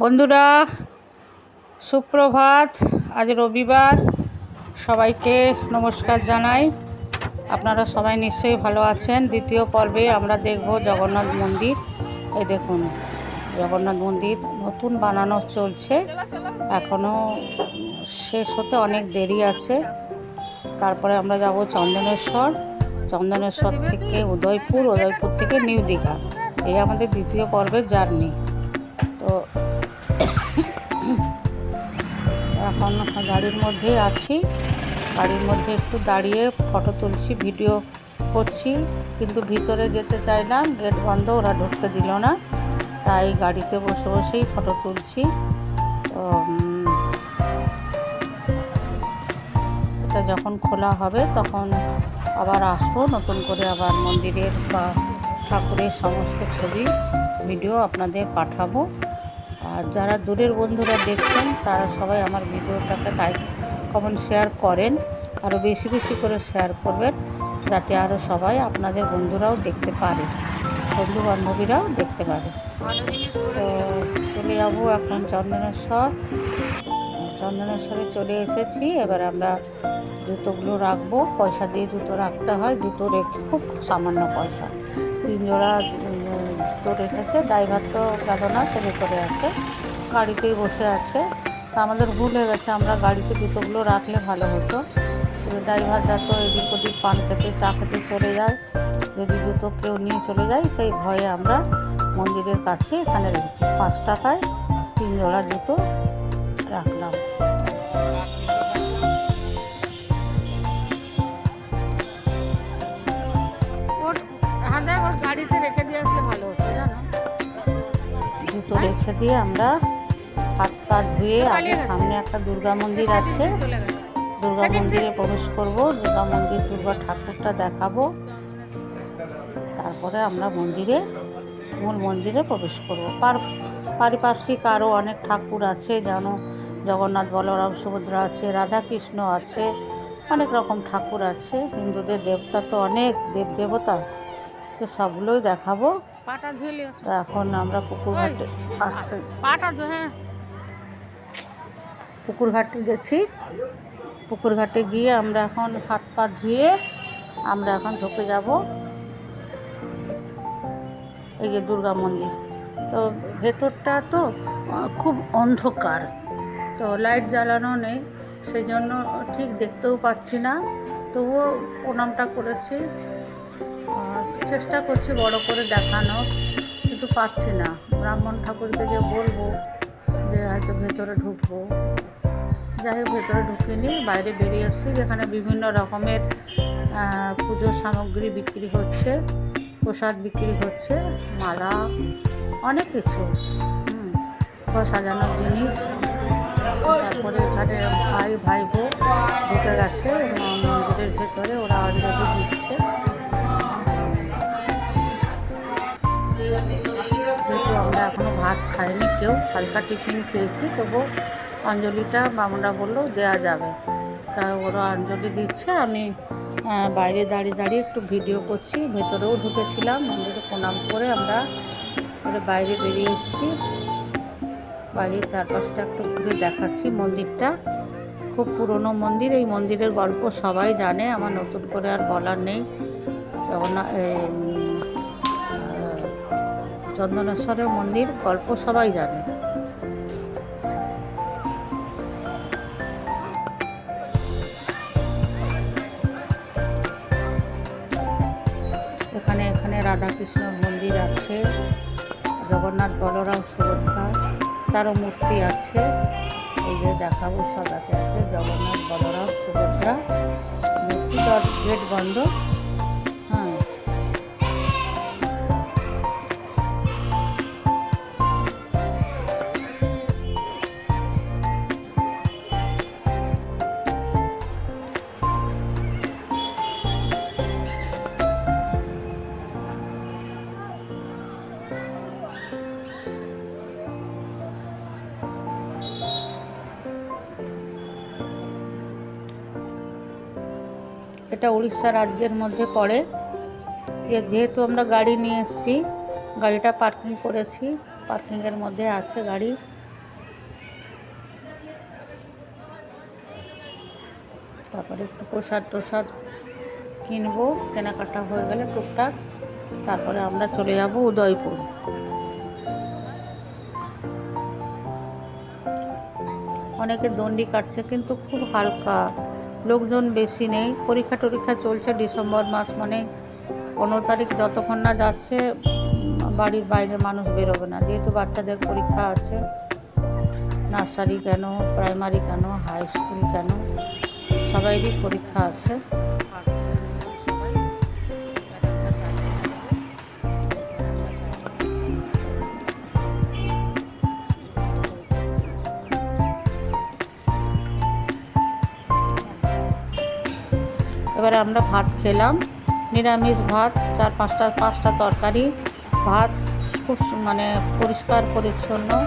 বন্ধুরা, সুপ্রভাত। আজ রবিবার। সবাইকে নমস্কার জানাই। আপনারা সবাই নিশ্চয়ই ভালো আছেন। দ্বিতীয় পর্বে আমরা দেখব জগন্নাথ মন্দির। এই দেখুন, জগন্নাথ মন্দির নতুন বানানো চলছে। এখনও শেষ হতে অনেক দেরি আছে। তারপরে আমরা যাব চন্দনেশ্বর। চন্দনেশ্বর থেকে উদয়পুর উদয়পুর থেকে নিউ দীঘা। এই আমাদের দ্বিতীয় পর্বের জার্নি। তো এখন গাড়ির মধ্যে আছি। গাড়ির মধ্যে একটু দাঁড়িয়ে ফটো তুলছি, ভিডিও করছি। কিন্তু ভিতরে যেতে চাইলাম গেট বন্ধ, ওরা ঢুকতে দিল না। তাই গাড়িতে বসে বসেই ফটো তুলছি। তো এটা যখন খোলা হবে তখন আবার আসব, নতুন করে আবার মন্দিরের বা ঠাকুরের সমস্ত ছবি, ভিডিও আপনাদের পাঠাবো। আর যারা দূরের বন্ধুরা দেখছেন, তারা সবাই আমার ভিডিওটাকে লাইক কমেন্ট শেয়ার করেন। আরও বেশি বেশি করে শেয়ার করবেন, যাতে আরও সবাই আপনাদের বন্ধুরাও দেখতে পারে বন্ধু বান্ধবীরাও দেখতে পারে। তো চলে যাব এখন চন্দনেশ্বর। চন্দনেশ্বরে চলে এসেছি। এবার আমরা জুতোগুলো রাখব। পয়সা দিয়ে জুতো রাখতে হয়। জুতো রেখে খুব সামান্য পয়সা। তিন জোড়া উম, রেখেছে ড্রাইভার তো গেল না সে ভেতরে আছে গাড়িতেই বসে আছে। তা আমাদের ভুল হয়ে গেছে আমরা গাড়িতে জুতোগুলো রাখলে ভালো হতো। ড্রাইভার যত এদিক ওদিক পান খেতে চা খেতে চলে যায়। যদি জুতো কেউ নিয়ে চলে যায় সেই ভয়ে আমরা মন্দিরের কাছে এখানে রেখেছি। পাঁচ টাকায় তিন জোড়া জুতো রাখলাম। গাড়িতে রেখে দিয়ে আসলে ভালো হতো। জুতো রেখে দিয়ে আমরা হাত পা ধুয়ে আগে সামনে একটা দুর্গা মন্দির আছে। দুর্গা মন্দিরে প্রবেশ করব। দুর্গা মন্দির দুর্গা ঠাকুরটা দেখাবো। তারপরে আমরা মন্দিরে মূল মন্দিরে প্রবেশ করব। পার পারিপার্শ্বিক আরও অনেক ঠাকুর আছে যেন জগন্নাথ বলরাম সুভদ্রা আছে রাধাকৃষ্ণ আছে অনেক রকম ঠাকুর আছে। হিন্দুদের দেবতা তো অনেক দেব দেবতা তো সবগুলোই দেখাবো। এখন আমরা পুকুর ঘাটে আসছে। হ্যাঁ। পুকুর ঘাটে গেছি। পুকুর ঘাটে গিয়ে আমরা এখন হাত পা ধুয়ে আমরা এখন ঢুকে যাব। এই যে দুর্গা মন্দির। তো ভেতরটা তো খুব অন্ধকার। তো লাইট জ্বালানো নেই সেই জন্য ঠিক দেখতেও পাচ্ছি না। তবুও প্রণামটা করেছি। চেষ্টা করছি বড় করে দেখানো, কিন্তু পাচ্ছি না। ব্রাহ্মণ ঠাকুরকে যে বলব যে হয়তো ভেতরে ঢুকবো। যাই হোক, ভেতরে ঢুকিনি, বাইরে বেরিয়ে এসেছি, যেখানে বিভিন্ন রকমের পুজোর সামগ্রী বিক্রি হচ্ছে, প্রসাদ বিক্রি হচ্ছে, মালা, অনেক কিছু। ঘর সাজানোর জিনিস। তারপরে এখানে ভাই ভাই বউ ঢুকে গেছে মন্দিরের ভেতরে, ওরা অঞ্জলি ভাত খাইনি, কেউ হালকা টিফিন খেয়েছি, তবু অঞ্জলিটা মামুরা বলল, দেয়া যাবে। তা ওরা অঞ্জলি দিচ্ছে, আমি বাইরে দাঁড়িয়ে দাঁড়িয়ে একটু ভিডিও করছি, ভেতরেও ঢুকেছিলাম, মন্দিরে প্রণাম করে আমরা বাইরে বেরিয়ে এসেছি। বাইরের চারপাশটা একটু ঘুরে দেখাচ্ছি মন্দিরটা। খুব পুরনো মন্দির, এই মন্দিরের গল্প সবাই জানে, আমার নতুন করে আর বলার নেই। জগন্নাথ চন্দনেশ্বরের মন্দির, গল্প সবাই জানে। এখানে এখানে রাধাকৃষ্ণ মন্দির আছে, জগন্নাথ বলরাম সুভদ্রা, তারও মূর্তি আছে। এই যে দেখাবো সদাতে আছে জগন্নাথ বলরাম সুভদ্রা। মূর্তি গেট বন্ধ। এটা উড়িষ্যা রাজ্যের মধ্যে পড়ে। যেহেতু আমরা গাড়ি নিয়ে এসেছি, গাড়িটা পার্কিং করেছি, পার্কিংয়ের মধ্যে আছে গাড়ি। তারপরে একটু প্রসাদ টোসাদ কিনবো, কেনাকাটা হয়ে গেলে টুকটাক। তারপরে আমরা চলে যাব উদয়পুর। অনেকে দণ্ডি কাটছে, কিন্তু খুব হালকা। লোকজন বেশি নেই। পরীক্ষা টরীক্ষা চলছে ডিসেম্বর মাস মানে পনেরো তারিখ যতক্ষণ না যাচ্ছে, বাড়ির বাইরে মানুষ বেরোবে না। যেহেতু বাচ্চাদের পরীক্ষা আছে, নার্সারি কেন, প্রাইমারি কেন, হাই স্কুল কেন, সবাইরই পরীক্ষা আছে। এবারে আমরা ভাত খেলাম। নিরামিষ ভাত, চার পাঁচটা পাঁচটা তরকারি। ভাত খুব মানে পরিষ্কার, পরিচ্ছন্ন।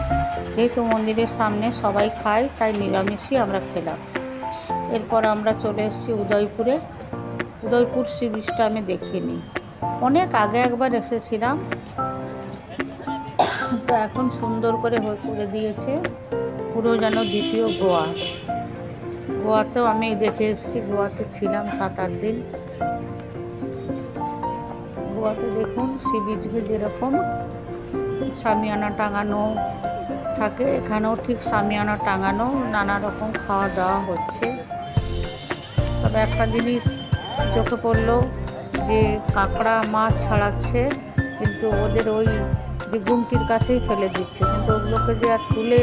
যেহেতু মন্দিরের সামনে সবাই খায়, তাই নিরামিষই আমরা খেলাম। এরপর আমরা চলে এসেছি উদয়পুরে। উদয়পুর সি বিচটা আমি দেখিনি। অনেক আগে একবার এসেছিলাম। তো এখন সুন্দর করে হয়ে করে দিয়েছে। পুরো যেন দ্বিতীয় গোয়া। গোয়াতেও আমি দেখে এসেছি, গোয়াতে ছিলাম সাত, আট দিন। গোয়াতে দেখুন সি বিচে যেরকম, সামিয়ানা টাঙানো থাকে। এখানেও ঠিক সামিয়ানা টাঙানো, নানা রকম খাওয়া দাওয়া হচ্ছে। তবে একটা জিনিস চোখে পড়ল যে কাঁকড়া মাছ ছাড়াচ্ছে, কিন্তু ওদের ওই যে গুমটির কাছেই ফেলে দিচ্ছে। কিন্তু ওগুলোকে যে আর তুলে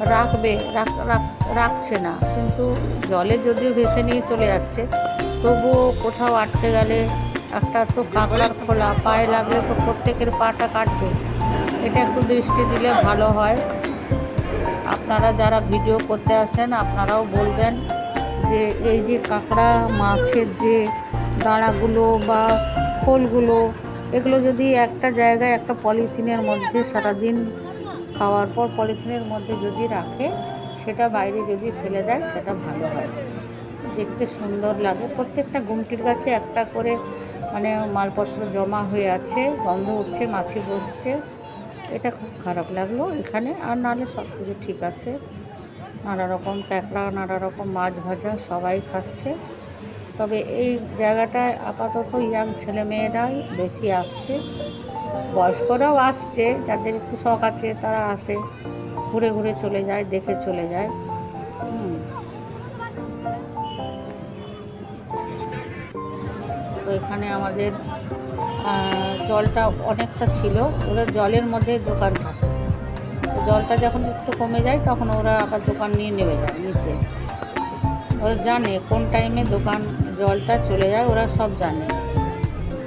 রাখবে, রাখ- রাখ- রাখছে না। কিন্তু জলে যদিও ভেসে নিয়ে চলে যাচ্ছে, তবুও কোথাও আটকে গেলে একটা তো কাঁকড়ার খোলা, পায়ে লাগলে তো প্রত্যেকের পাটা কাটবে। এটা একটু দৃষ্টি দিলে ভালো হয়। আপনারা যারা ভিডিও করতে আসেন, আপনারাও বলবেন যে এই যে কাঁকড়া মাছের যে দাঁড়াগুলো বা খোলগুলো, এগুলো যদি একটা জায়গায় একটা পলিথিনের মধ্যে সারাদিন খাওয়ার পর পলিথিনের মধ্যে যদি রাখে, সেটা বাইরে যদি ফেলে দেয়, সেটা ভালো হয়। দেখতে সুন্দর লাগে। প্রত্যেকটা গুমটির কাছে একটা করে মানে মালপত্র জমা হয়ে আছে, গন্ধ উঠছে, মাছি বসছে। এটা খুব খারাপ লাগল এখানে। আর নাহলে সব কিছু ঠিক আছে। নানা রকম ক্যাকড়া নানা রকম মাছ ভাজা সবাই খাচ্ছে। তবে এই জায়গাটায় আপাতত ইয়াং ছেলে মেয়েরাই বেশি আসছে। বয়স্করাও আসছে, যাদের একটু শখ আছে তারা আসে, ঘুরে ঘুরে চলে যায়, দেখে চলে যায়। তো এখানে আমাদের জলটা অনেকটা ছিল, ওরা জলের মধ্যে দোকান থাকে। জলটা যখন একটু কমে যায়, তখন ওরা আবার দোকান নিয়ে নেমে যায়, নিচে। ওরা জানে কোন টাইমে দোকান, জলটা চলে যায়, ওরা সব জানে।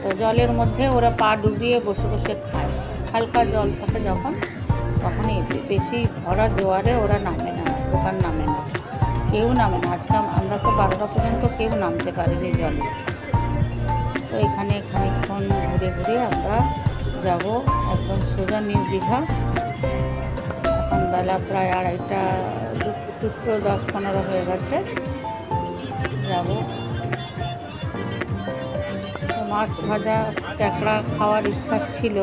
তো জলের মধ্যে ওরা পা ডুবিয়ে বসে বসে খায়। হালকা জল থাকে যখন, তখনই বেশি ভরা জোয়ারে ওরা নামে না, দোকান নামে না। কেউ নামে না। আজকে আমরা তো বারোটা পর্যন্ত কেউ নামতে পারিনি জলে। তো এখানে খানিকক্ষণ ঘুরে ঘুরে আমরা যাব একদম সোজা নিউ দীঘা। এখন বেলা প্রায় আড়াইটা, দুটো, দশ পনেরো হয়ে গেছে। যাব। মাছ ভাজা, ক্যাকড়া খাওয়ার ইচ্ছা ছিল,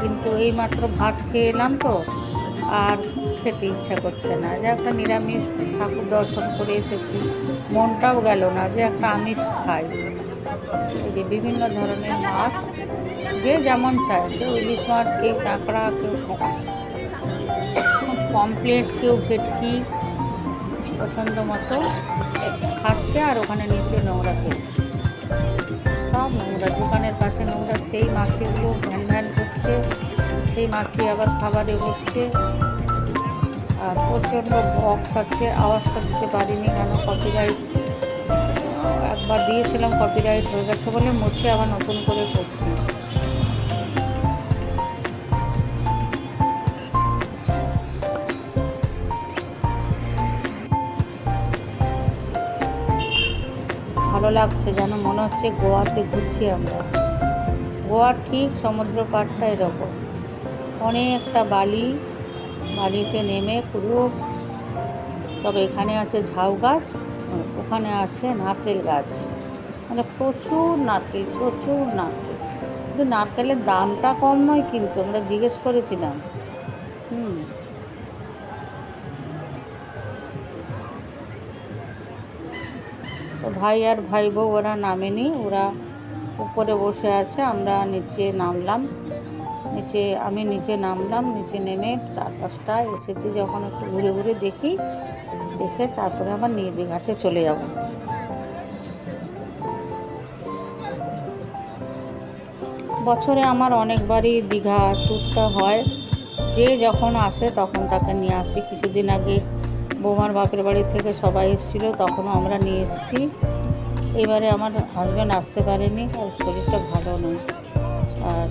কিন্তু এই মাত্র ভাত খেয়ে এলাম তো, আর খেতে ইচ্ছা করছে না। যে একটা নিরামিষ ঠাকুর দর্শন করে এসেছি। মনটাও গেল না যে একটা আমিষ খাই। যে বিভিন্ন ধরনের মাছ, যে যেমন চায়, কেউ ইলিশ মাছ, কেউ কাঁকড়া কেউ পমপ্লেট কেউ ভেটকি, পছন্দ মতো খাচ্ছে আর ওখানে নিচে নোংরা সব নোংরা দোকানের কাছে নোংরা সেই মাছিগুলো ভ্যান ভ্যান করছে। সেই মাছি আবার খাবারে বসছে। আর প্রচণ্ড বক্স আছে আওয়াজটা দিতে পারিনি কেন কপিরাইট একবার দিয়েছিলাম কপিরাইট হয়ে গেছে বলে মুছে আবার নতুন করে করছি। লাগছে, যেন মনে হচ্ছে গোয়াতে ঘুরছি আমরা। গোয়ার ঠিক সমুদ্র পাড়টা এরকম। অনেকটা বালি, বালিতে নেমে পুরো, তবে এখানে আছে ঝাউ গাছ, ওখানে আছে নারকেল গাছ। মানে প্রচুর নারকেল প্রচুর নারকেল। কিন্তু নারকেলের দামটা কম নয় কিন্তু, আমরা জিজ্ঞেস করেছিলাম। হুম। ভাই আর ভাই বউ ওরা নামেনি, ওরা উপরে বসে আছে, আমরা নিচে নামলাম। নিচে, আমি নিচে নামলাম, নিচে নেমে চার চারপাশটা এসেছি যখন একটু ঘুরে ঘুরে দেখি, দেখে তারপরে আবার নিয়ে দীঘাতে চলে যাব। বছরে আমার অনেকবারই দীঘা ট্যুরটা হয়, যে যখন আসে তখন তাকে নিয়ে আসি। কিছুদিন আগে বৌমার বাপের বাড়ি থেকে সবাই এসেছিল, তখনও আমরা নিয়ে এসেছি। এবারে আমার হাজব্যান্ড আসতে পারেনি, আর শরীরটা ভালো নয় আর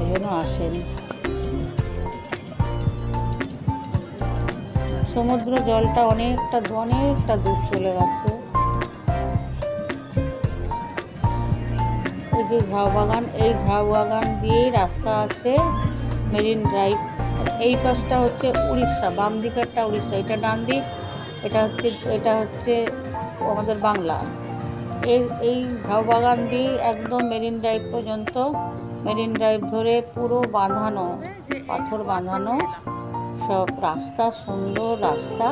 এই জন্য আসেনি। সমুদ্র জলটা অনেকটা অনেকটা দূর চলে গেছে। এই যে ঝাউ বাগান এই ঝাউ বাগান দিয়েই রাস্তা আছে, মেরিন ড্রাইভ। এই পাশটা হচ্ছে উড়িষ্যা, বাম দিকেরটা উড়িষ্যা, এটা ডান দিক, এটা হচ্ছে এটা হচ্ছে আমাদের বাংলা। এই এই ঝাউ বাগান দিয়ে একদম মেরিন ড্রাইভ পর্যন্ত, মেরিন ড্রাইভ ধরে পুরো বাঁধানো, পাথর বাঁধানো, সব রাস্তা, সুন্দর রাস্তা।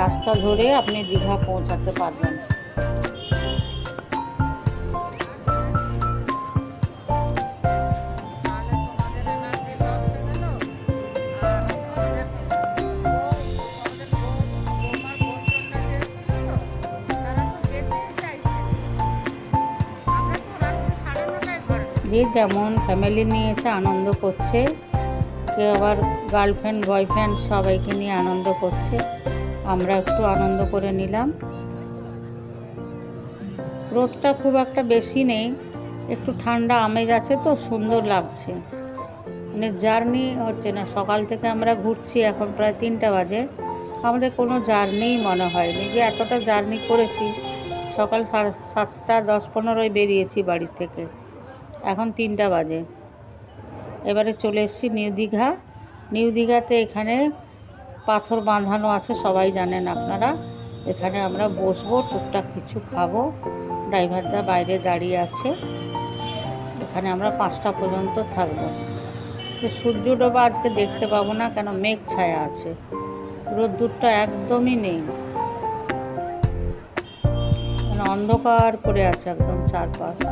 রাস্তা ধরে আপনি দীঘা পৌঁছাতে পারবেন। যে যেমন ফ্যামিলি নিয়ে এসে আনন্দ করছে, কেউ আবার গার্লফ্রেন্ড বয়ফ্রেন্ড সবাইকে নিয়ে আনন্দ করছে। আমরা একটু আনন্দ করে নিলাম। রোদটা খুব একটা বেশি নেই, একটু ঠান্ডা আমেজ আছে তো, সুন্দর লাগছে। মানে জার্নি হচ্ছে না, সকাল থেকে আমরা ঘুরছি, এখন প্রায় তিনটা বাজে। আমাদের কোনো জার্নিই মনে হয়নি যে এতটা জার্নি করেছি। সকাল সাড়ে সাতটা, দশ পনেরোয় বেরিয়েছি বাড়ি থেকে। এখন তিনটা বাজে। এবারে চলে এসেছি নিউ দীঘা। নিউ দীঘাতে এখানে পাথর বাঁধানো আছে, সবাই জানেন আপনারা। এখানে আমরা বসবো, টুকটাক কিছু খাব। ড্রাইভারদা বাইরে দাঁড়িয়ে আছে। এখানে আমরা পাঁচটা পর্যন্ত থাকব। তো সূর্য ডোবা আজকে দেখতে পাবো না, কেন মেঘ ছায়া আছে। রোদ্দুরটা একদমই নেই। মানে অন্ধকার করে আছে একদম চারপাশ।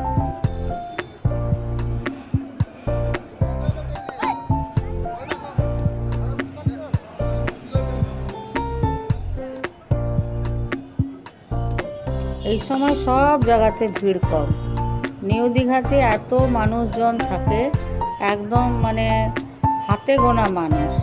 এই সময় সব জায়গাতে ভিড় কম। নিউ দীঘাতে এত মানুষজন থাকে, একদম মানে হাতে গোনা মানুষ।